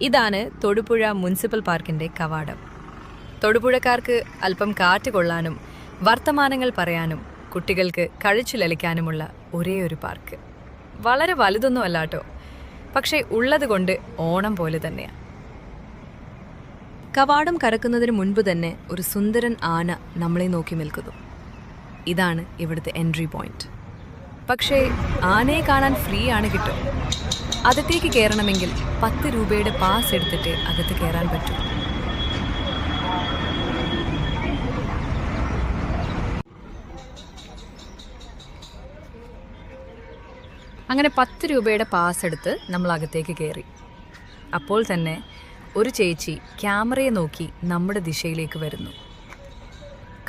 ഇതാണ് തൊടുപുഴ മുനിസിപ്പൽ പാർക്കിന്റെ കവാടം. തൊടുപുഴക്കാർക്ക് അല്പം കാറ്റ് കൊള്ളാനും വർത്തമാനങ്ങൾ പറയാനും കുട്ടികൾക്ക് കഴിച്ചുലലിക്കാനുമുള്ള ഒരേ ഒരു പാർക്ക്. വളരെ വലുതൊന്നും അല്ലാട്ടോ പക്ഷേ ഉള്ളതുകൊണ്ട് ഓണം പോലെ തന്നെയാണ് കവാടം കറക്കുന്നതിന് മുൻപ് തന്നെ ഒരു സുന്ദരൻ ആന നമ്മളെ നോക്കി നിൽക്കുന്നു. ഇതാണ് ഇവിടുത്തെ എൻട്രി പോയിന്റ്. പക്ഷേ ആനയെ കാണാൻ ഫ്രീ ആണ് കിട്ടും. അകത്തേക്ക് കയറണമെങ്കിൽ പത്ത് രൂപയുടെ പാസ് എടുത്തിട്ട് അകത്ത് കയറാൻ പറ്റൂ. അങ്ങനെ പത്ത് രൂപയുടെ പാസ് എടുത്ത് നമ്മൾ അകത്തേക്ക് കയറി അപ്പോൾ തന്നെ ഒരു ചേച്ചി ക്യാമറയെ നോക്കി നമ്മുടെ ദിശയിലേക്ക് വരുന്നു.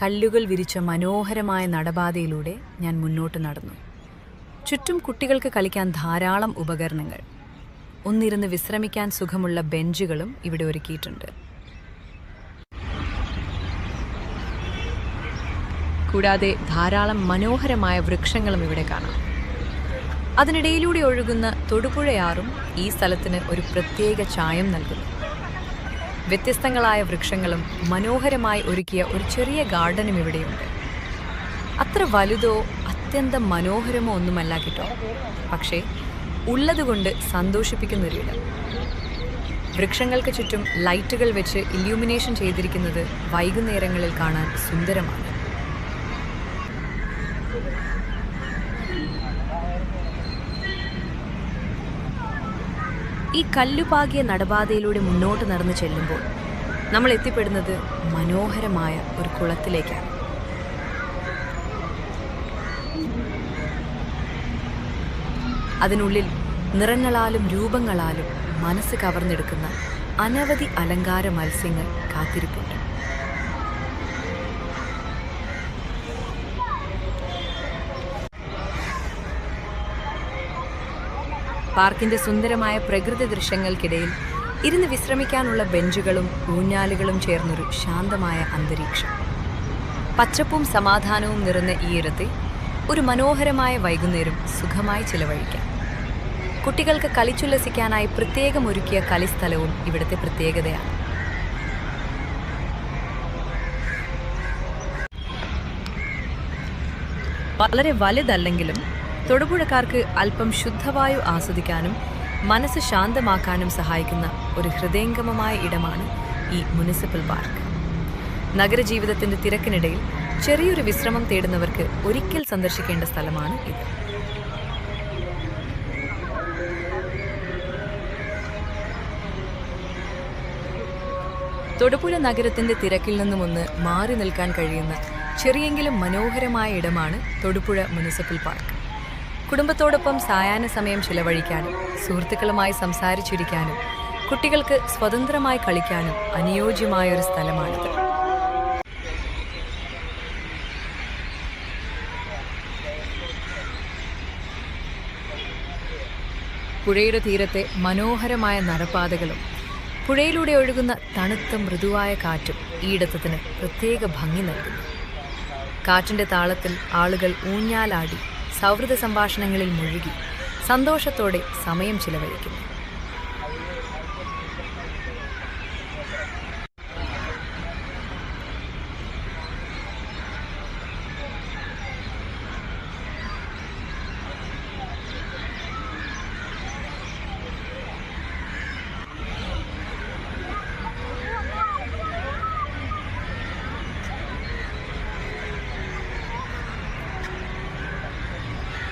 കല്ലുകൾ വിരിച്ച മനോഹരമായ നടപാതയിലൂടെ ഞാൻ മുന്നോട്ട് നടന്നു. ചുറ്റും കുട്ടികൾക്ക് കളിക്കാൻ ധാരാളം ഉപകരണങ്ങൾ. ഒന്നിരുന്ന് വിശ്രമിക്കാൻ സുഖമുള്ള ബെഞ്ചുകളും ഇവിടെ ഒരുക്കിയിട്ടുണ്ട്. കൂടാതെ ധാരാളം മനോഹരമായ വൃക്ഷങ്ങളും ഇവിടെ കാണാം. അതിനിടയിലൂടെ ഒഴുകുന്ന തൊടുപുഴയാറും ഈ സ്ഥലത്തിന് ഒരു പ്രത്യേക ചായം നൽകുന്നു. വ്യത്യസ്തങ്ങളായ വൃക്ഷങ്ങളും മനോഹരമായി ഒരുക്കിയ ഒരു ചെറിയ ഗാർഡനും ഇവിടെയുണ്ട്. അത്ര വലുതോ അത്യന്തം മനോഹരമോ ഒന്നുമല്ല കേട്ടോ. പക്ഷേ ഉള്ളതുകൊണ്ട് സന്തോഷിപ്പിക്കുന്നൊരിടം വൃക്ഷങ്ങൾക്ക് ചുറ്റും ലൈറ്റുകൾ വെച്ച് ഇല്യൂമിനേഷൻ ചെയ്തിരിക്കുന്നത് വൈകുന്നേരങ്ങളിൽ കാണാൻ സുന്ദരമാണ്. ഈ കല്ലുപാകിയ നടപാതയിലൂടെ മുന്നോട്ട് നടന്നു ചെല്ലുമ്പോൾ നമ്മൾ എത്തിപ്പെടുന്നത് മനോഹരമായ ഒരു കുളത്തിലേക്കാണ്. അതിനുള്ളിൽ നിറങ്ങളാലും രൂപങ്ങളാലും മനസ്സ് കവർന്നെടുക്കുന്ന അനവധി അലങ്കാര മത്സ്യങ്ങൾ കാത്തിരിപ്പുണ്ട്. പാർക്കിന്റെ സുന്ദരമായ പ്രകൃതി ദൃശ്യങ്ങൾക്കിടയിൽ ഇരുന്ന് വിശ്രമിക്കാനുള്ള ബെഞ്ചുകളും ഊഞ്ഞാലുകളും ചേർന്നൊരു ശാന്തമായ അന്തരീക്ഷം. പച്ചപ്പും സമാധാനവും നിറഞ്ഞ ഈ ഇടത്തെ ഒരു മനോഹരമായ വൈകുന്നേരം സുഖമായി ചിലവഴിക്കാം. കുട്ടികൾക്ക് കളിച്ചുല്ലസിക്കാനായി പ്രത്യേകം ഒരുക്കിയ കളിസ്ഥലവും ഇവിടുത്തെ പ്രത്യേകതയാണ്. വളരെ വലുതല്ലെങ്കിലും തൊടുപുഴക്കാർക്ക് അല്പം ശുദ്ധവായു ആസ്വദിക്കാനും മനസ്സ് ശാന്തമാക്കാനും സഹായിക്കുന്ന ഒരു ഹൃദയംഗമമായ ഇടമാണ് ഈ മുനിസിപ്പൽ പാർക്ക്. നഗരജീവിതത്തിന്റെ തിരക്കിനിടയിൽ ചെറിയൊരു വിശ്രമം തേടുന്നവർക്ക് ഒരിക്കൽ സന്ദർശിക്കേണ്ട സ്ഥലമാണ് ഇത്. തൊടുപുഴ നഗരത്തിന്റെ തിരക്കിൽ നിന്നുമൊന്ന് മാറി നിൽക്കാൻ കഴിയുന്ന ചെറിയെങ്കിലും മനോഹരമായ ഇടമാണ് തൊടുപുഴ മുനിസിപ്പൽ പാർക്ക് കുടുംബത്തോടൊപ്പം സായാഹ്ന സമയം ചിലവഴിക്കാനും സുഹൃത്തുക്കളുമായി സംസാരിച്ചിരിക്കാനും കുട്ടികൾക്ക് സ്വതന്ത്രമായി കളിക്കാനും അനുയോജ്യമായ ഒരു സ്ഥലമാണിത്. പുഴയുടെ തീരത്തെ മനോഹരമായ നടപ്പാതകളും പുഴയിലൂടെ ഒഴുകുന്ന തണുത്ത മൃദുവായ കാറ്റും ഈ ഇടത്തത്തിന് പ്രത്യേക ഭംഗി നൽകുന്നു. കാറ്റിന്റെ താളത്തിൽ ആളുകൾ ഊഞ്ഞാലാടി സൗഹൃദ സംഭാഷണങ്ങളിൽ മുഴുകി സന്തോഷത്തോടെ സമയം ചിലവഴിക്കുന്നു.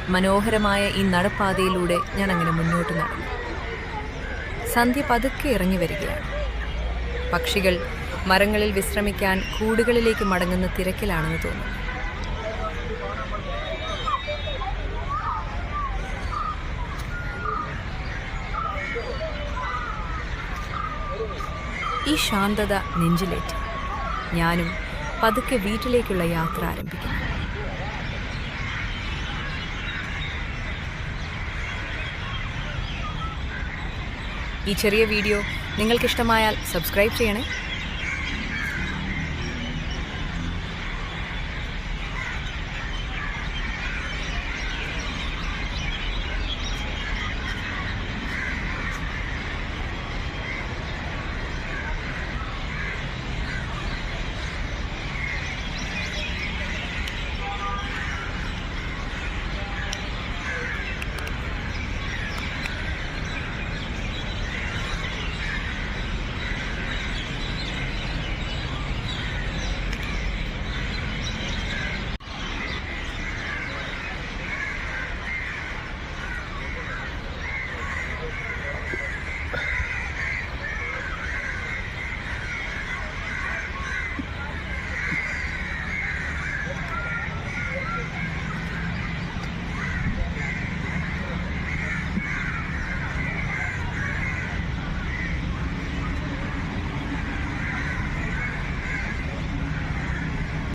മനോഹരമായ ഈ നടപ്പാതയിലൂടെ ഞാൻ അങ്ങനെ മുന്നോട്ട് നടന്നു. സന്ധ്യ പതുക്കെ ഇറങ്ങി വരികയാണ്. പക്ഷികൾ മരങ്ങളിൽ വിശ്രമിക്കാൻ കൂടുകളിലേക്ക് മടങ്ങുന്ന തിരക്കിലാണെന്ന് തോന്നുന്നു. ഈ ശാന്തത നെഞ്ചിലേറ്റി. ഞാനും പതുക്കെ വീട്ടിലേക്കുള്ള യാത്ര ആരംഭിക്കുന്നു. ഈ ചെറിയ വീഡിയോ നിങ്ങൾക്കിഷ്ടമായാൽ സബ്സ്ക്രൈബ് ചെയ്യണേ.